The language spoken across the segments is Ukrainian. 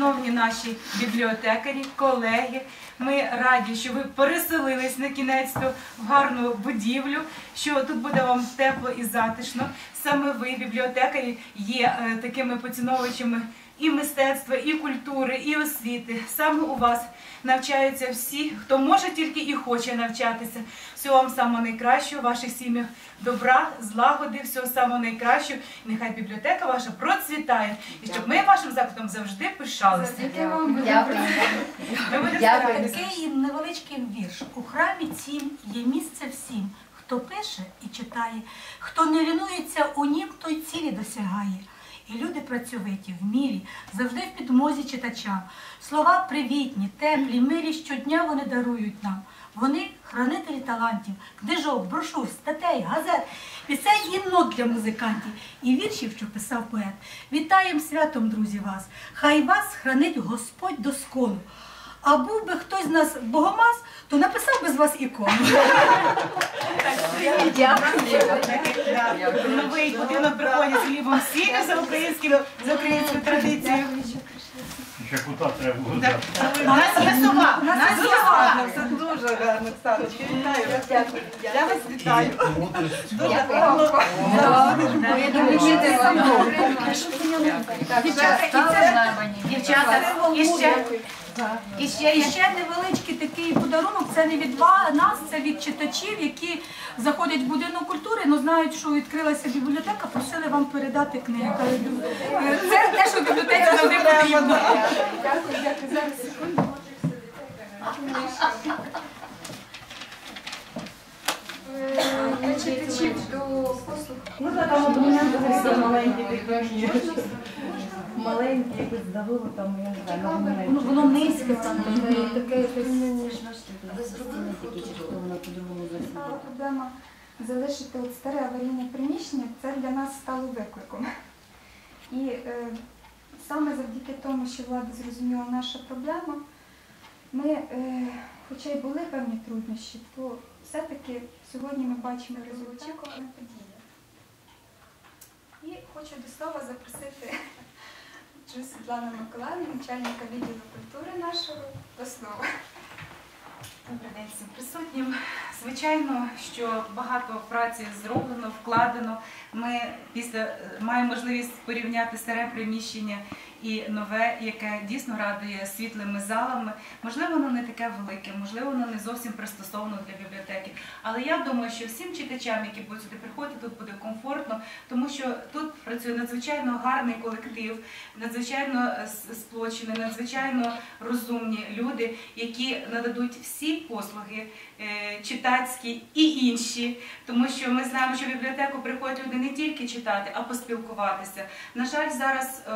шановні наші бібліотекарі, колеги, ми раді, що ви переселились на кінець в гарну будівлю, що тут буде вам тепло і затишно. Саме ви, бібліотекарі, є е, такими поціновувачами і мистецтва, і культури, і освіти. Саме у вас навчаються всі, хто може тільки і хоче навчатися. Всього вам самого найкращого, ваших сім'ях добра, злагоди, всього самого найкращого. І нехай бібліотека ваша процвітає. І щоб ми вашим закладом завжди пишалися. Завдяки вам буде Дякую. Ми будемо Дякую. старатися. Такий невеличкий вірш. У храмі цім є місце всім, хто пише і читає, хто не лінується у нім, той цілі досягає. І люди працьовиті, вмілі, завжди в підмозі читачам. Слова привітні, теплі, милі щодня вони дарують нам. Вони хранителі талантів, книжок, брошур, статей, газет, і нот для музикантів, і віршів, що писав поет. Вітаєм святом, друзі, вас! Хай вас хранить Господь до скону. А був би хтось з нас богомаз, то написав би з вас ікону. Дякую. Новий будинок приходить з хлібом сіллю за українською традицією. Ще кута треба було У нас є сова. У нас є сова. Це дуже гарно, Оксаночка. Вітаю. Я вас вітаю. Дуже гарно. Дівчата, і ще, і ще, І ще невеличкий такий подарунок. Це не від нас, це від читачів, які заходять в будинок культури, але знають, що відкрилася бібліотека, просили вам передати «Е, Це те, що бібліотеці завжди потрібно. Дякую, дякую. Зараз секунду. Е, Для читачів до послуг. Можна там маленькі такі. Маленькі, якось здавило там, я не знаю, на Ну. Воно низьке там. Таке якесь Ви зробили такі, чи воно по-другому стала проблема залишити от старе аварійне приміщення. Це для нас стало викликом. І е, саме завдяки тому, що влада зрозуміла наша проблема, ми, е, хоча й були певні труднощі, то все-таки сьогодні ми бачимо результат події. І хочу до слова запросити Джу Світлану Миколаївну, начальника відділу культури нашого, до слова. Добрий день всім присутнім. Звичайно, що багато праці зроблено, вкладено. Ми після маємо можливість порівняти старе приміщення і нове, яке дійсно радує світлими залами. Можливо, воно не таке велике, можливо, воно не зовсім пристосовано для бібліотеки. Але я думаю, що всім читачам, які будуть сюди приходити, тут буде комфортно, тому що тут працює надзвичайно гарний колектив, надзвичайно сплочений, сплочені, надзвичайно розумні люди, які нададуть всі послуги е, читацькі і інші, тому що ми знаємо, що в бібліотеку приходять люди не тільки читати, а поспілкуватися. На жаль, зараз е,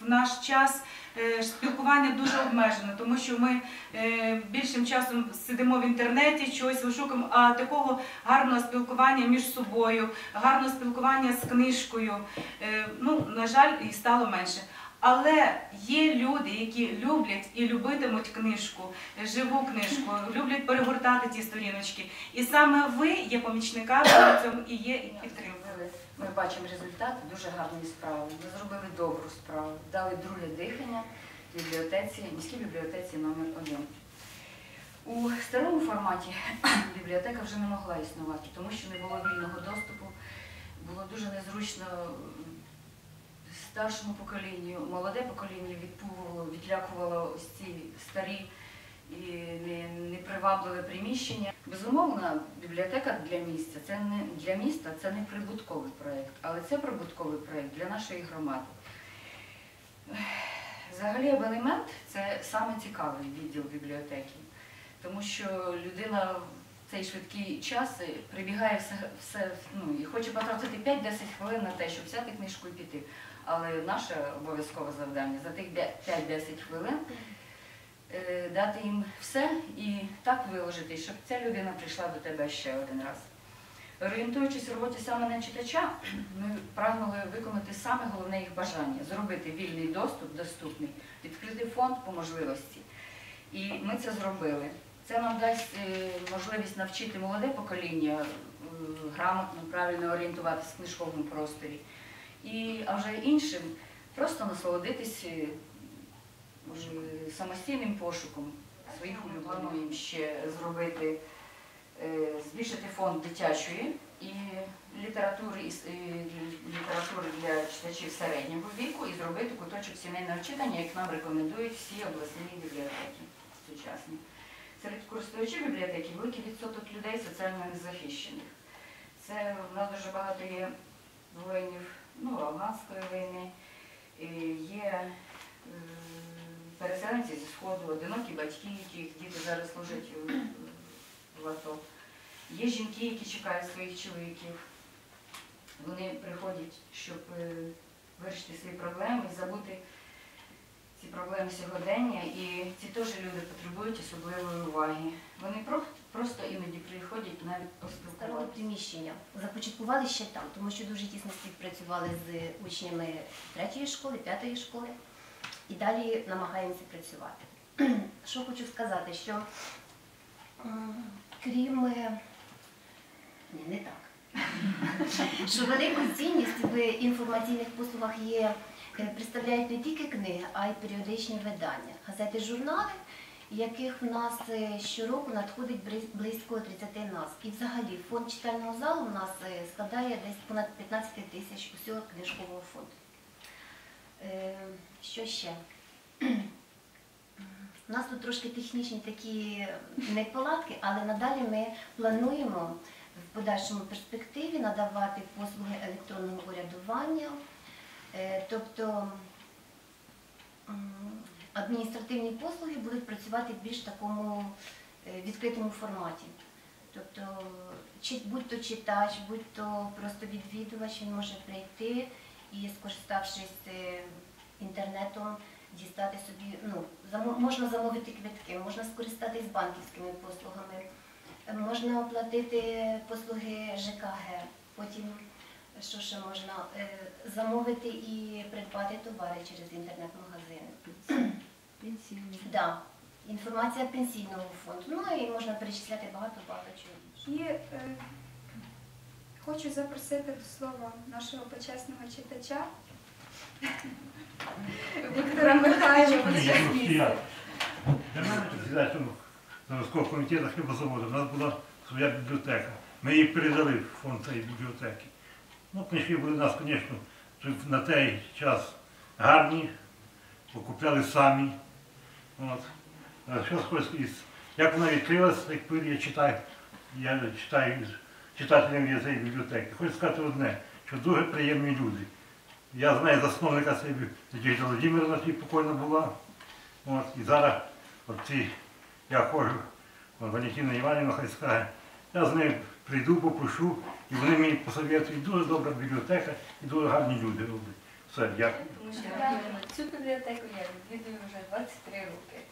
в наш час. Е, Спілкування дуже обмежено, тому що ми е, більшим часом сидимо в інтернеті, щось вишукуємо, а такого гарного спілкування між собою, гарного спілкування з книжкою, е, ну, на жаль, і стало менше. Але є люди, які люблять і любитимуть книжку, живу книжку, люблять перегортати ті сторіночки. І саме ви є помічниками в цьому і є і підтримкою. Ми бачимо результат дуже гарної справи. Ви зробили добру справу, дали друге дихання бібліотеці, міській бібліотеці номер 1 У старому форматі бібліотека вже не могла існувати, тому що не було вільного доступу, було дуже незручно старшому поколінню, молоде покоління відпугувало, відлякувало ось ці старі і непривабливе приміщення. Безумовно, бібліотека для місця це не для міста, це не прибутковий проєкт, але це прибутковий проєкт для нашої громади. Взагалі абонемент це саме цікавий відділ бібліотеки, тому що людина в цей швидкий час прибігає все, все ну, і хоче потратити 5-10 хвилин на те, щоб взяти книжку і піти. Але наше обов'язкове завдання за тих 5-10 хвилин е, дати їм все і так виложити, щоб ця людина прийшла до тебе ще один раз. Орієнтуючись в роботі саме на читача, ми прагнули виконати саме головне їх бажання зробити вільний доступ, доступний, відкрити фонд по можливості. І ми це зробили. Це нам дасть е, можливість навчити молоде покоління е, грамотно, правильно орієнтуватися в книжковому просторі. І, а вже іншим просто насолодитись е, самостійним пошуком своїх улюблених. Плануємо ще зробити, е, збільшити фонд дитячої і літератури, і літератури для читачів середнього віку і зробити куточок сімейного читання, як нам рекомендують всі обласні бібліотеки сучасні. Серед користувачів бібліотеки великий відсоток людей соціально незахищених. Це в нас дуже багато є воїнів ну, афганської війни, є е, переселенці зі Сходу, одинокі батьки, яких діти зараз служать в, АТО. Є жінки, які чекають своїх чоловіків. Вони приходять, щоб е, вирішити свої проблеми і забути ці проблеми сьогодення. І ці теж люди потребують особливої уваги. Вони про- просто іноді приходять навіть Старого поспілкуватися. приміщення започаткували ще там, тому що дуже тісно співпрацювали з учнями третьої школи, п'ятої школи і далі намагаємося працювати. Що хочу сказати, що м, крім е, ні, не так. Що велику цінність в інформаційних послугах є, е, представляють не тільки книги, а й періодичні видання, газети, журнали, яких в нас е, щороку надходить близько 30 нас. І взагалі фонд читального залу в нас е, складає десь понад 15 тисяч усього книжкового фонду. Е, Що ще? У нас тут трошки технічні такі неполадки, але надалі ми плануємо в подальшому перспективі надавати послуги електронного урядування, тобто адміністративні послуги будуть працювати в більш такому е, відкритому форматі. Тобто, чи будь-то читач, будь-то просто відвідувач, він може прийти і, скориставшись е, інтернетом, дістати собі, ну, можна замовити квитки, можна скористатись банківськими послугами, можна оплатити послуги ЖКГ, потім що ще можна е, замовити і придбати товари через інтернет-магазини. Пенсійний. Да. Інформація пенсійного фонду. Ну і можна перечисляти багато-багато чого. І е, хочу запросити до слова нашого почесного читача Віктора Михайловича. Я Для мене председателем заводського комітету хлібозаводу у нас була своя бібліотека. Ми її передали в фонд цієї бібліотеки. Ну, книжки були у нас, звісно, на той час гарні, покупляли самі. От. Що із як вона відкрилась, як я читаю, я читаю читателям цієї бібліотеки. Хочу сказати одне, що дуже приємні люди. Я знаю засновника цієї бібліотеки Володимирівна, тоді покойна була. От, і зараз от ці, я ходжу, Валентина Іванівна хай скаже, я з нею прийду, попишу, і вони мені посоветують дуже добра бібліотека і дуже гарні люди роблять. Все, дякую. Цю бібліотеку я відвідую вже 23 роки.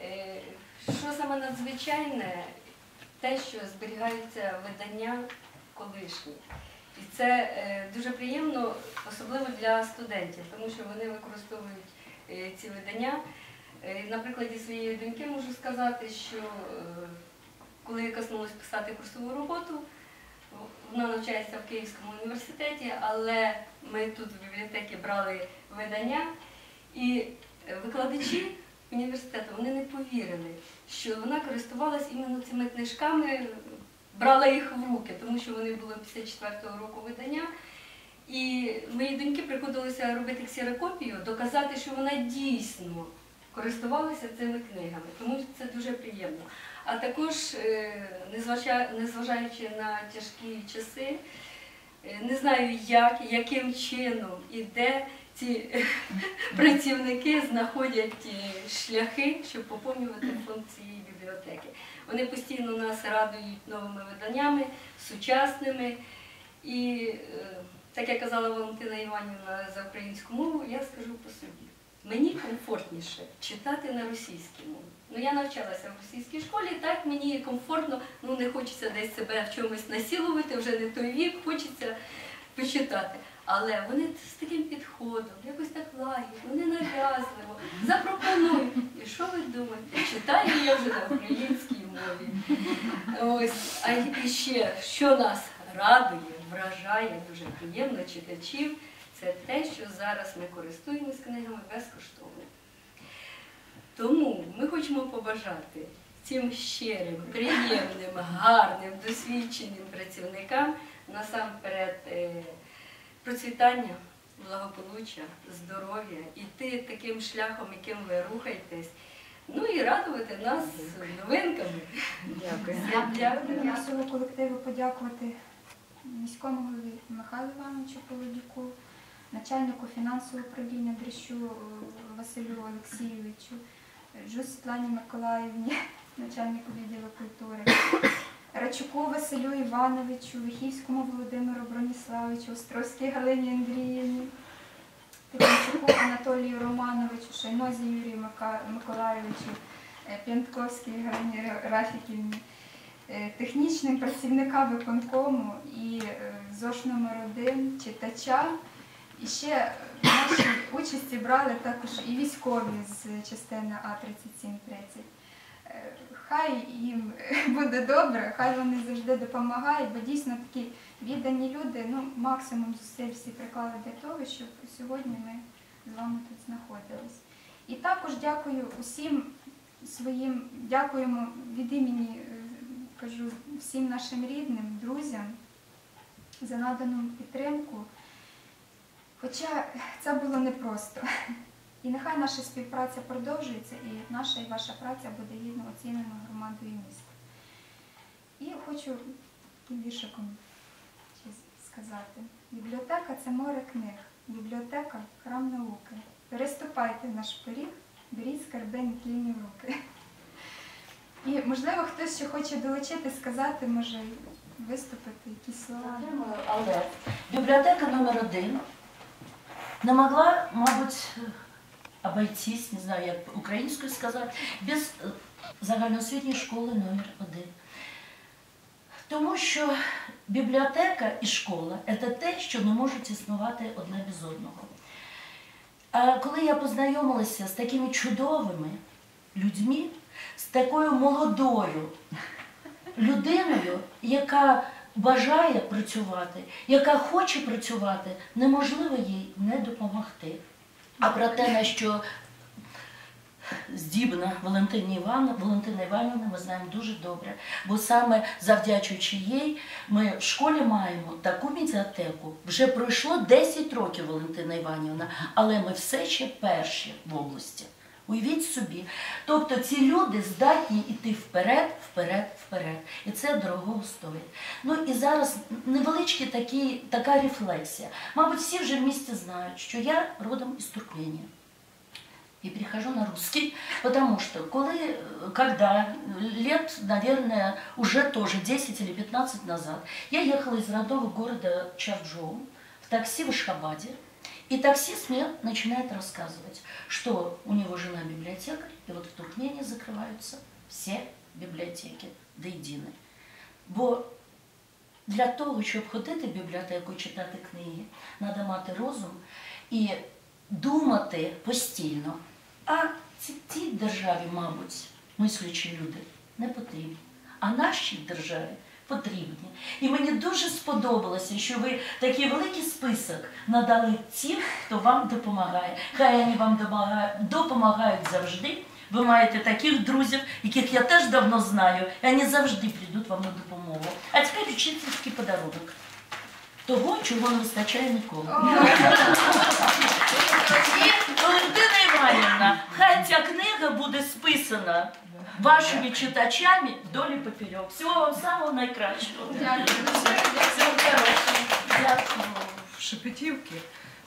Е, Що саме надзвичайне, те, що зберігаються видання колишні. І це е, дуже приємно, особливо для студентів, тому що вони використовують е, ці видання. На прикладі своєї доньки можу сказати, що коли я коснулася писати курсову роботу, вона навчається в Київському університеті, але ми тут в бібліотеці брали видання, і е, викладачі університету вони не повірили, що вона користувалась іменно цими книжками, брала їх в руки, тому що вони були 54-го року видання. І моїй доньки приходилося робити ксерокопію, доказати, що вона дійсно користувалася цими книгами, тому дуже приємно. А також, е, незважаючи на тяжкі часи, е, не знаю, як, яким чином і де ці працівники знаходять е, шляхи, щоб поповнювати фонд цієї бібліотеки. Вони постійно нас радують новими виданнями, сучасними. І, так як казала Валентина Іванівна за українську мову, я скажу по собі. мені комфортніше читати на російській мові. Ну, я навчалася в російській школі, так мені комфортно, ну не хочеться десь себе в чомусь насилувати, вже не той вік, хочеться почитати. Але вони з таким підходом, якось так лагідно, ненав'язливо, запропонують. І що ви думаєте? Читаю я вже на українській мові. Ось, а ще, що нас радує, вражає дуже приємно читачів, це те, що зараз ми користуємось книгами безкоштовно. Тому ми хочемо побажати цим щирим, приємним, гарним, досвідченим працівникам насамперед е, процвітання, благополуччя, здоров'я, іти таким шляхом, яким ви рухаєтесь. Ну і радувати нас новинками. Дякую. Дякую. Я всього колективу подякувати міському голові Михайлу Івановичу Полодюку, начальнику фінансового управління Дрищу е, Василю Олексійовичу, Світлані Миколаївні, начальнику відділу культури, Рачуку Василю Івановичу, Вихівському Володимиру Броніславовичу, Островській Галині Андріївні, Тимчуку Анатолію Романовичу, Шайнозі Юрію Миколайовичу, е, П'янтковській Галині Рафіківні, е, технічним працівникам виконкому і е, ЗОШ номер 1 читача. І ще в нашій участі брали також і військові з частини А3730. Е, Хай їм буде добре, хай вони завжди допомагають, бо дійсно такі віддані люди, ну, максимум зусиль всі приклали для того, щоб сьогодні ми з вами тут знаходились. І також дякую усім своїм, дякуємо від імені, е, кажу, всім нашим рідним, друзям за надану підтримку. Хоча це було непросто. І нехай наша співпраця продовжується, і наша і ваша праця буде гідно оцінена громадою міста. І хочу таким віршиком сказати. Бібліотека це море книг, бібліотека храм науки. Переступайте наш поріг, беріть скарби нетлінні в руки. І можливо хтось ще хоче долучити, сказати, може виступити якісь слова. Але бібліотека номер один не могла, мабуть, обойтись, не знаю, як українською сказати, без е, загальноосвітньої школи номер один. Тому що бібліотека і школа це те, що не можуть існувати одне без одного. А коли я познайомилася з такими чудовими людьми, з такою молодою людиною, яка бажає працювати, яка хоче працювати, неможливо їй не допомогти. А про те, на що здібна Валентина Івановна, Валентина Іванівна, ми знаємо дуже добре. Бо саме завдячуючи їй, ми в школі маємо таку медіатеку. Вже пройшло 10 років Валентина Іванівна, але ми все ще перші в області. Уявіть собі. Тобто ці люди здатні йти вперед, вперед, вперед. І це дорого стоїть. Ну і зараз невеличкі такі, така рефлексія. Мабуть, всі вже в місті знають, що я родом із Туркменії. И перехожу на русский, потому что коли, когда лет, наверное, уже тоже 10 или 15 назад, я ехала из родного города Чарджоу в такси в Ашхабаде, и таксист мне начинает рассказывать, что у него жена библиотекарь, и вот в Туркмении закрываются все бібліотеки до єдиної. Бо для того, щоб ходити в бібліотеку і читати книги, треба мати розум і думати постійно. А ці- цій державі, мабуть, мислячі люди не потрібні. А нашій державі потрібні. І мені дуже сподобалося, що ви такий великий список надали тих, хто вам допомагає. Хай вони вам допомагають, завжди. Ви маєте таких друзів, яких я теж давно знаю, і вони завжди прийдуть вам на допомогу. А тепер учительський подарунок. Того, чого не вистачає ніколи. І Валентина Іванівна, хай ця книга буде списана вашими читачами долі поперек. Всього вам самого найкращого. Дякую. Всього хорошого. Дякую. в Шепетівці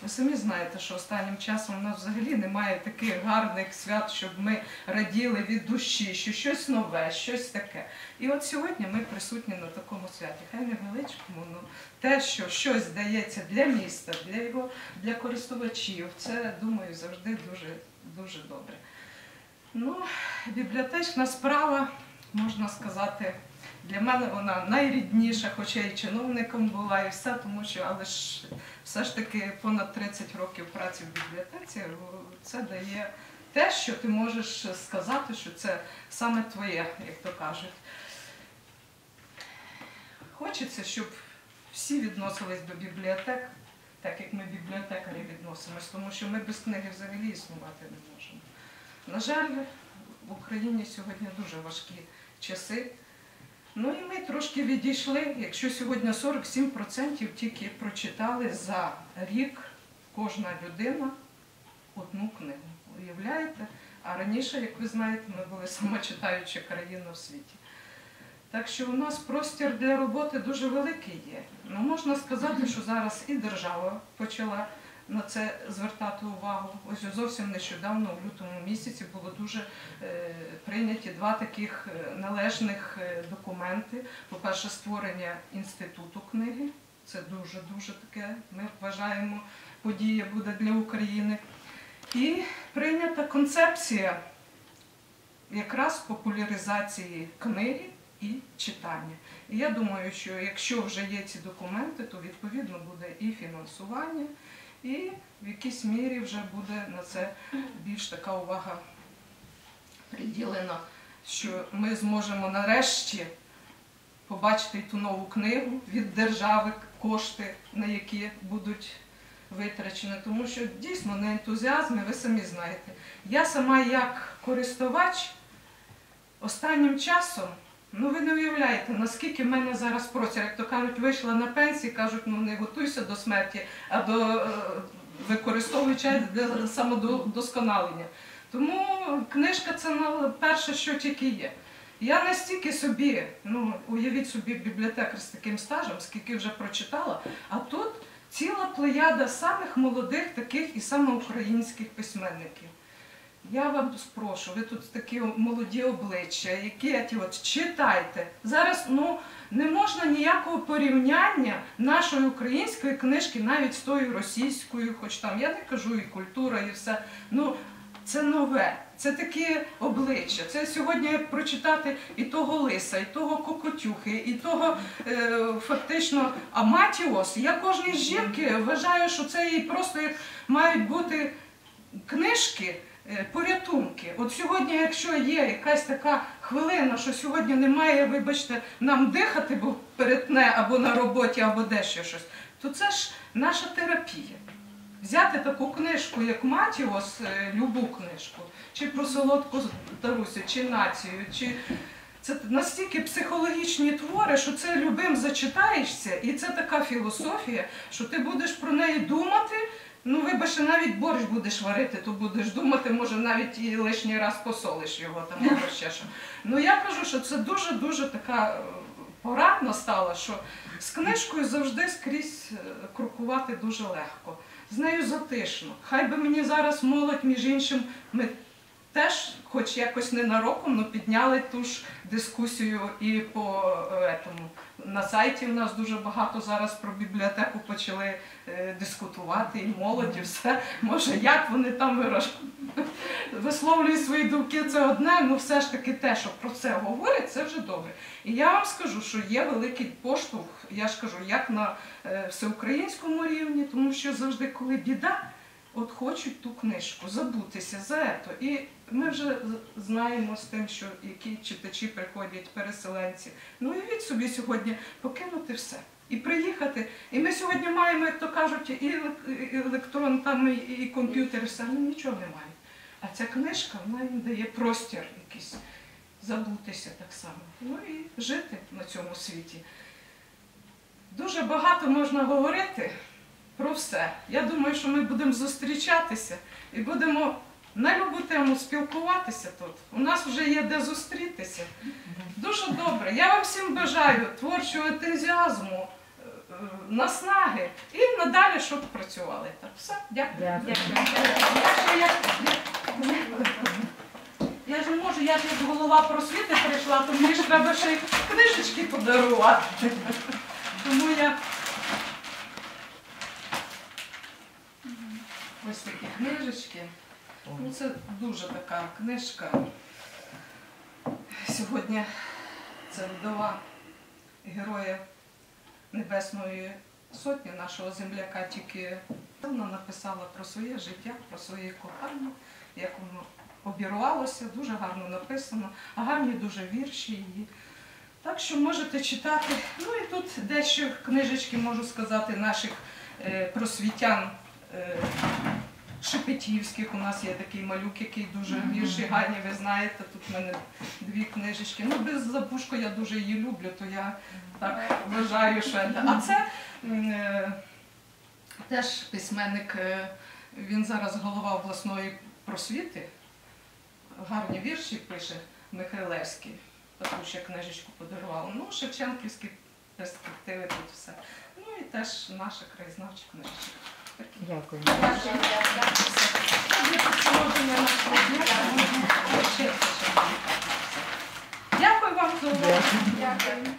Ви самі знаєте, що останнім часом у нас взагалі немає таких гарних свят, щоб ми раділи від душі, що щось нове, щось таке. І от сьогодні ми присутні на такому святі. Хай невеличкому, ну те, що щось дається для міста, для його для користувачів, це думаю завжди дуже дуже добре. Ну, бібліотечна справа, можна сказати, для мене вона найрідніша, хоча і чиновником була, і все, тому що, але ж все ж таки понад 30 років праці в бібліотеці це дає те, що ти можеш сказати, що це саме твоє, як то кажуть. Хочеться, щоб всі відносились до бібліотек, так як ми бібліотекарі відносимось, тому що ми без книги взагалі існувати не можемо. На жаль, в Україні сьогодні дуже важкі часи. Ну і ми трошки відійшли. Якщо сьогодні 47% тільки прочитали за рік кожна людина одну книгу. Уявляєте? А раніше, як ви знаєте, ми були самочитаюча країна в світі. Так що у нас простір для роботи дуже великий є. Ну, можна сказати, що зараз і держава почала на це звертати увагу. Ось зовсім нещодавно, у лютому місяці, було дуже е, прийняті два таких е, належних е, документи. По-перше, створення інституту книги. Це дуже дуже таке. Ми вважаємо, подія буде для України. І прийнята концепція якраз популяризації книги і читання. І я думаю, що якщо вже є ці документи, то відповідно буде і фінансування, і в якійсь мірі вже буде на це більш така увага приділена, що ми зможемо нарешті побачити ту нову книгу від держави, кошти, на які будуть витрачені. Тому що дійсно на ентузіазмі, ви самі знаєте. Я сама як користувач останнім часом. Ну ви не уявляєте, наскільки в мене зараз просять, як то кажуть, вийшла на пенсії, кажуть, ну не готуйся до смерті, а до е, використовуй час для самодосконалення. Тому книжка це перше, що тільки є. Я настільки собі, ну уявіть собі, бібліотекар з таким стажем, скільки вже прочитала, а тут ціла плеяда самих молодих таких і саме українських письменників. Я вам спрошу, ви тут такі молоді обличчя, які от читайте. Зараз ну не можна ніякого порівняння нашої української книжки навіть з тою російською, хоч там я не кажу і культура, і все. Ну це нове, це такі обличчя. Це сьогодні прочитати і того лиса, і того кокотюхи, і того е, фактично Аматіос. Я кожній жінки вважаю, що це їй просто як мають бути книжки. Е, порятунки. От сьогодні, якщо є якась така хвилина, що сьогодні немає, вибачте, нам дихати, бо перетне або на роботі, або де ще щось, то це ж наша терапія. Взяти таку книжку, як Матіос, е, любу книжку, чи про солодку Тарусю, чи націю, чи це настільки психологічні твори, що це любим зачитаєшся, і це така філософія, що ти будеш про неї думати. Ну, вибачте, навіть борщ будеш варити, то будеш думати, може навіть і лишній раз посолиш його там або ще що. Ну я кажу, що це дуже-дуже така порадна пора настала, що з книжкою завжди скрізь е, крокувати дуже легко. З нею затишно. Хай би мені зараз молодь, між іншим, ми теж, хоч якось ненароком, ну, підняли ту ж дискусію і по етому. На сайті у нас дуже багато зараз про бібліотеку почали е, дискутувати, і молодь, і все. Може, як вони там висловлюють свої думки, це одне, ну все ж таки те, що про це говорять, це вже добре. І я вам скажу, що є великий поштовх, я ж кажу, як на е, всеукраїнському рівні, тому що завжди, коли біда, от хочуть ту книжку, забутися за ето. І ми вже знаємо з тим, що які читачі приходять, переселенці. Ну і від собі сьогодні покинути все. І приїхати. І ми сьогодні маємо, як то кажуть, і елек- і електрон, там, і, комп'ютер, все, ну нічого немає. А ця книжка, вона їм дає простір якийсь, забутися так само. Ну і жити на цьому світі. Дуже багато можна говорити про все. Я думаю, що ми будемо зустрічатися і будемо на любу тему спілкуватися тут. У нас вже є де зустрітися. Дуже добре. Я вам всім бажаю творчого ентузіазму, е, наснаги і надалі, щоб працювали. Так, все, дякую. Дякую. Я ж не можу, я ж як голова просвіти прийшла, то мені ж треба ще й книжечки подарувати. Тому я ось такі книжечки. Ну, це дуже така книжка. Сьогодні це вдова героя Небесної Сотні, нашого земляка, тільки вона написала про своє життя, про своє кохання, як воно обірвалося, дуже гарно написано, а гарні дуже вірші її. Так що можете читати. Ну і тут дещо книжечки, можу сказати, наших е, просвітян. Шепетівських у нас є такий малюк, який дуже вірші гарні, ви знаєте, тут в мене дві книжечки. Ну, без Запушко я дуже її люблю, то я так вважаю, що. А це е, теж письменник, е, він зараз голова обласної просвіти. Гарні вірші пише Михайлевський. Таку ще книжечку подарував. Ну, Шевченківські перспективи тут все. Ну і теж наша краєзнавча книжечка. Дякую. Дякую вам за увагу. Дякую.